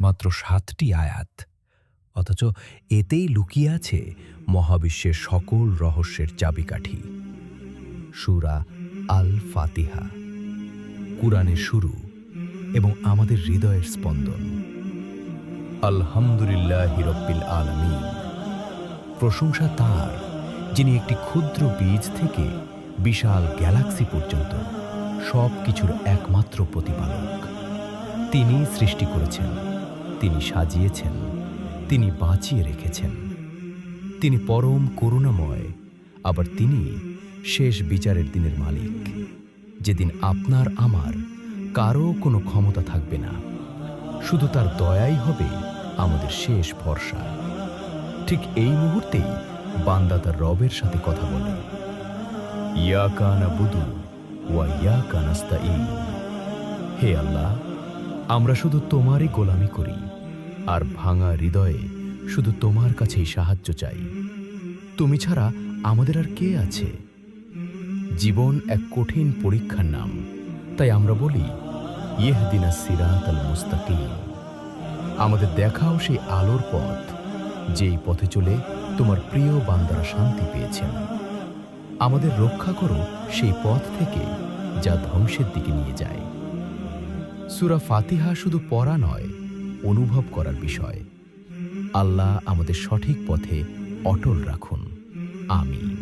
মাত্র সাতটি আয়াত। অথচ এতেই লুকিয়ে আছে মহাবিশ্বের সকল রহস্যের চাবিকাঠি। সুরা আল ফাতিহা কুরআনের শুরু এবং আমাদের হৃদয়ের স্পন্দন। আলহামদুলিল্লাহ হিরব্বিল আলমিন। প্রশংসা তার, যিনি একটি ক্ষুদ্র বীজ থেকে বিশাল গ্যালাক্সি পর্যন্ত সব কিছুর একমাত্র প্রতিপালক। তিনি সৃষ্টি করেছেন। তিনি সাজিয়েছেন, তিনি বাঁচিয়ে রেখেছেন। তিনি পরম করুণাময়, আবার তিনি শেষ বিচারের দিনের মালিক। যেদিন আপনার আমার কারও কোনো ক্ষমতা থাকবে না, শুধু তার দয়াই হবে আমাদের শেষ ভরসা। ঠিক এই মুহূর্তেই বান্দা তার রবের সাথে কথা বলে। ইয়া কানা বুধু ওয়া ইয়া কানাস্তা হে আল্লাহ আমরা শুধু তোমারই গোলামি করি, আর ভাঙা হৃদয়ে শুধু তোমার কাছেই সাহায্য চাই। তুমি ছাড়া আমাদের আর কে আছে? জীবন এক কঠিন পরীক্ষার নাম, তাই আমরা বলি, ইহদিনা সিরাত আল মুস্তাকিম। আমাদের দেখাও সেই আলোর পথ, যেই পথে চলে তোমার প্রিয় বান্দারা শান্তি পেয়েছেন। আমাদের রক্ষা করো সেই পথ থেকে, যা ধ্বংসের দিকে নিয়ে যায়। সুরা ফাতিহা শুধু পড়া নয়, অনুভব করার বিষয়। আল্লাহ আমাদের সঠিক পথে অটল রাখুন। আমিন।